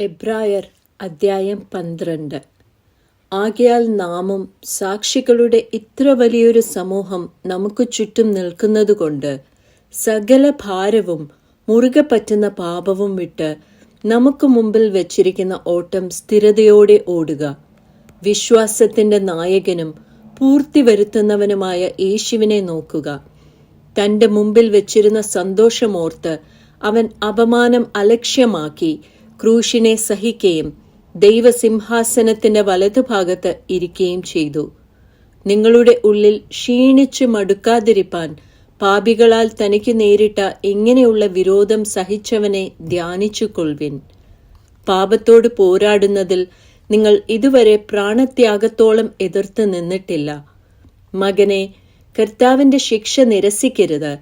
എബ്രായർ അദ്ധ്യായം പന്ത്രണ്ട്. ആകയാൽ നാമും സാക്ഷികളുടെ ഇത്ര വലിയൊരു സമൂഹം നമുക്ക് ചുറ്റും നിൽക്കുന്നതുകൊണ്ട് സകല ഭാരവും മുറുകെ പറ്റുന്ന പാപവും വിട്ട് നമുക്ക് മുമ്പിൽ വച്ചിരിക്കുന്ന ഓട്ടം സ്ഥിരതയോടെ ഓടുക. വിശ്വാസത്തിന്റെ നായകനും പൂർത്തി വരുത്തുന്നവനുമായ യേശുവിനെ നോക്കുക. തന്റെ മുമ്പിൽ വെച്ചിരുന്ന സന്തോഷമോർത്ത് അവൻ അപമാനം അലക്ഷ്യമാക്കി ക്രൂശിനെ സഹിക്കുകയും ദൈവസിംഹാസനത്തിന്റെ വലതുഭാഗത്ത് ഇരിക്കുകയും ചെയ്തു. നിങ്ങളുടെ ഉള്ളിൽ ക്ഷീണിച്ചു മടുക്കാതിരിപ്പാൻ പാപികളാൽ തനിക്ക് നേരിട്ട ഇങ്ങനെയുള്ള വിരോധം സഹിച്ചവനെ ധ്യാനിച്ചു കൊള്ളുവിൻ പാപത്തോട് പോരാടുന്നതിൽ നിങ്ങൾ ഇതുവരെ പ്രാണത്യാഗത്തോളം എതിർത്ത് നിന്നിട്ടില്ല. മകനെ കർത്താവിന്റെ ശിക്ഷ നിരസിക്കരുത്.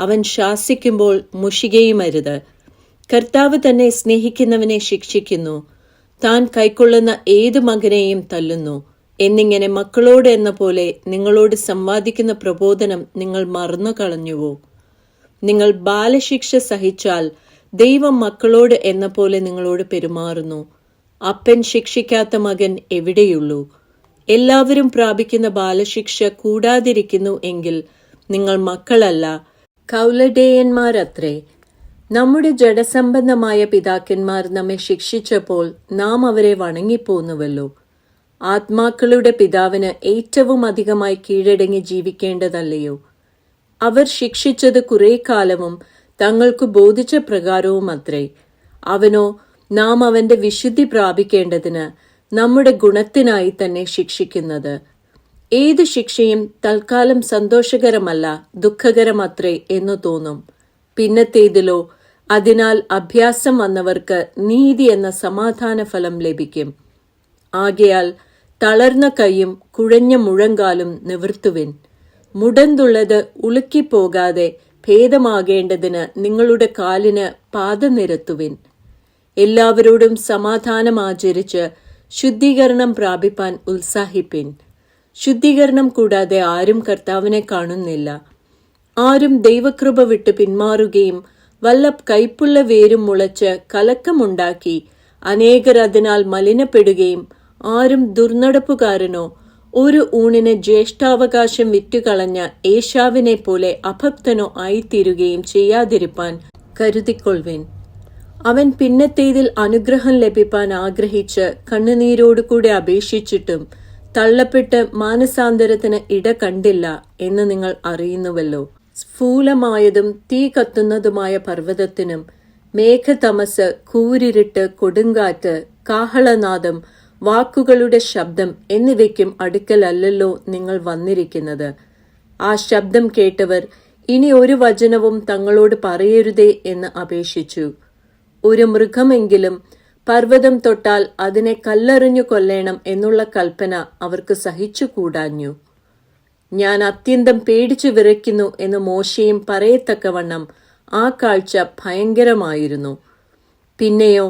അവൻ ശാസിക്കുമ്പോൾ മുഷികയുമരുത്. കർത്താവ് തന്നെ സ്നേഹിക്കുന്നവനെ ശിക്ഷിക്കുന്നു. താൻ കൈക്കൊള്ളുന്ന ഏതു മകനെയും തല്ലുന്നു. എന്നിങ്ങനെ മക്കളോട് എന്ന പോലെ നിങ്ങളോട് സംവാദിക്കുന്ന പ്രബോധനം നിങ്ങൾ മറന്നു കളഞ്ഞുവോ നിങ്ങൾ ബാലശിക്ഷ സഹിച്ചാൽ ദൈവം മക്കളോട് എന്ന പോലെ നിങ്ങളോട് പെരുമാറുന്നു. അപ്പൻ ശിക്ഷിക്കാത്ത മകൻ എവിടെയുള്ളൂ? എല്ലാവരും പ്രാപിക്കുന്ന ബാലശിക്ഷ കൂടാതിരിക്കുന്നു എങ്കിൽ നിങ്ങൾ മക്കളല്ല കൗലഡേയന്മാരത്രേ നമ്മുടെ ജഡസംബന്ധമായ പിതാക്കന്മാർ നമ്മെ ശിക്ഷിച്ചപ്പോൾ നാം അവരെ വണങ്ങിപ്പോന്നുവല്ലോ. ആത്മാക്കളുടെ പിതാവിന് ഏറ്റവും അധികമായി കീഴടങ്ങി ജീവിക്കേണ്ടതല്ലയോ? അവർ ശിക്ഷിച്ചത് കുറെ കാലവും തങ്ങൾക്ക് ബോധിച്ച പ്രകാരവും അത്രേ അവനോ നാം അവന്റെ വിശുദ്ധി പ്രാപിക്കേണ്ടതിന് നമ്മുടെ ഗുണത്തിനായി തന്നെ ശിക്ഷിക്കുന്നത്. ഏത് ശിക്ഷയും തൽക്കാലം സന്തോഷകരമല്ല ദുഃഖകരമത്രേ എന്നു തോന്നും. പിന്നത്തേതിലോ അതിനാൽ അഭ്യാസം വന്നവർക്ക് നീതി എന്ന സമാധാന ഫലം ലഭിക്കും. ആകയാൽ തളർന്ന കൈയും കുഴഞ്ഞ മുഴങ്കാലും നിവർത്തുവിൻ. മുടന്തുള്ളത് ഉളുക്കിപ്പോകാതെ ഭേദമാകേണ്ടതിന് നിങ്ങളുടെ കാലിന് പാത നിരത്തുവിൻ എല്ലാവരോടും സമാധാനം ആചരിച്ച് ശുദ്ധീകരണം പ്രാപിപ്പാൻ ഉത്സാഹിപ്പിൻ. ശുദ്ധീകരണം കൂടാതെ ആരും കർത്താവിനെ കാണുന്നില്ല. ആരും ദൈവകൃപ വിട്ട് പിന്മാറുകയും വല്ല കൈപ്പുള്ള വേരും മുളച്ച് കലക്കമുണ്ടാക്കി. അനേകർ അതിനാൽ മലിനപ്പെടുകയും ആരും ദുർനടപ്പുകാരനോ ഒരു ഊണിന് ജ്യേഷ്ഠാവകാശം വിറ്റുകളഞ്ഞ ഏഷാവിനെ പോലെ അഭക്തനോ ആയിത്തീരുകയും ചെയ്യാതിരിപ്പാൻ കരുതിക്കൊള്ളുവിൻ അവൻ പിന്നത്തേതിൽ അനുഗ്രഹം ലഭിപ്പാൻ ആഗ്രഹിച്ച് കണ്ണുനീരോടുകൂടെ അപേക്ഷിച്ചിട്ടും തള്ളപ്പെട്ട് മാനസാന്തരത്തിന് ഇട കണ്ടില്ല എന്ന് നിങ്ങൾ അറിയുന്നുവല്ലോ. സ്ഥൂലമായതും തീ കത്തുന്നതുമായ പർവതത്തിനും മേഘതമസ് കൂരിരുട്ട് കൊടുങ്കാറ്റ് കാഹളനാദം വാക്കുകളുടെ ശബ്ദം എന്നിവയ്ക്കും അടുക്കലല്ലോ നിങ്ങൾ വന്നിരിക്കുന്നത്. ആ ശബ്ദം കേട്ടവർ ഇനി ഒരു വചനവും തങ്ങളോട് പറയരുതേ എന്ന് അപേക്ഷിച്ചു. ഒരു മൃഗമെങ്കിലും പർവതം തൊട്ടാൽ അതിനെ കല്ലെറിഞ്ഞു കൊല്ലേണം എന്നുള്ള കൽപ്പന അവർക്ക് സഹിച്ചുകൂടാഞ്ഞു. ഞാൻ അത്യന്തം പേടിച്ചു വിറയ്ക്കുന്നു എന്ന് മോശയും പറയത്തക്കവണ്ണം ആ കാഴ്ച ഭയങ്കരമായിരുന്നു. പിന്നെയോ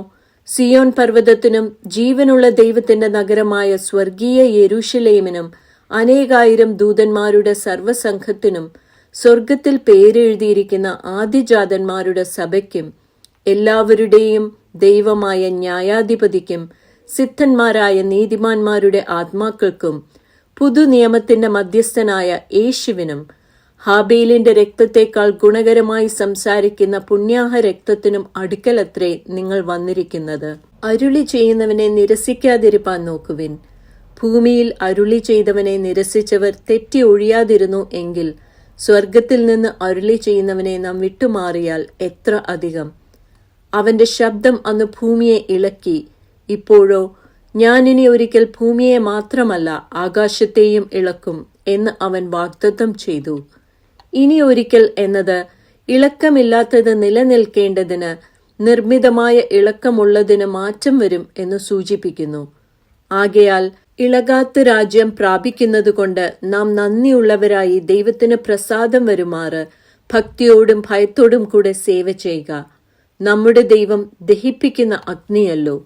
സിയോൻ പർവതത്തിനും ജീവനുള്ള ദൈവത്തിന്റെ നഗരമായ സ്വർഗീയ യെരൂഷലേമിനും അനേകായിരം ദൂതന്മാരുടെ സർവസംഘത്തിനും സ്വർഗത്തിൽ പേരെഴുതിയിരിക്കുന്ന ആദിജാതന്മാരുടെ സഭയ്ക്കും എല്ലാവരുടെയും ദൈവമായ ന്യായാധിപതിക്കും സിദ്ധന്മാരായ നീതിമാന്മാരുടെ ആത്മാക്കൾക്കും പുതുനിയമത്തിന്റെ മധ്യസ്ഥനായ യേശുവിനും ഹാബേലിന്റെ രക്തത്തെക്കാൾ ഗുണകരമായി സംസാരിക്കുന്ന പുണ്യാഹ രക്തത്തിനും അടുക്കലത്രേ നിങ്ങൾ വന്നിരിക്കുന്നത്. അരുളി ചെയ്യുന്നവനെ നിരസിക്കാതിരിപ്പാൻ നോക്കുവിൻ. ഭൂമിയിൽ അരുളി ചെയ്തവനെ നിരസിച്ചവർ തെറ്റി ഒഴിയാതിരുന്നു എങ്കിൽ സ്വർഗത്തിൽ നിന്ന് അരുളി ചെയ്യുന്നവനെ നാം വിട്ടുമാറിയാൽ എത്ര അധികം. അവന്റെ ശബ്ദം അന്ന് ഭൂമിയെ ഇളക്കി. ഇപ്പോഴോ ഞാനിനി ഒരിക്കൽ ഭൂമിയെ മാത്രമല്ല ആകാശത്തെയും ഇളക്കും എന്ന് അവൻ വാഗ്ദത്തം ചെയ്തു. ഇനി ഒരിക്കൽ എന്നത് ഇളക്കമില്ലാത്തത് നിലനിൽക്കേണ്ടതിന് നിർമ്മിതമായ ഇളക്കമുള്ളതിന് മാറ്റം വരും എന്ന് സൂചിപ്പിക്കുന്നു. ആകയാൽ ഇളകാത്ത രാജ്യം പ്രാപിക്കുന്നതുകൊണ്ട് നാം നന്ദിയുള്ളവരായി ദൈവത്തിന് പ്രസാദം വരുമാറ് ഭക്തിയോടും ഭയത്തോടും കൂടെ സേവ ചെയ്യുക. നമ്മുടെ ദൈവം ദഹിപ്പിക്കുന്ന അഗ്നിയല്ലോ.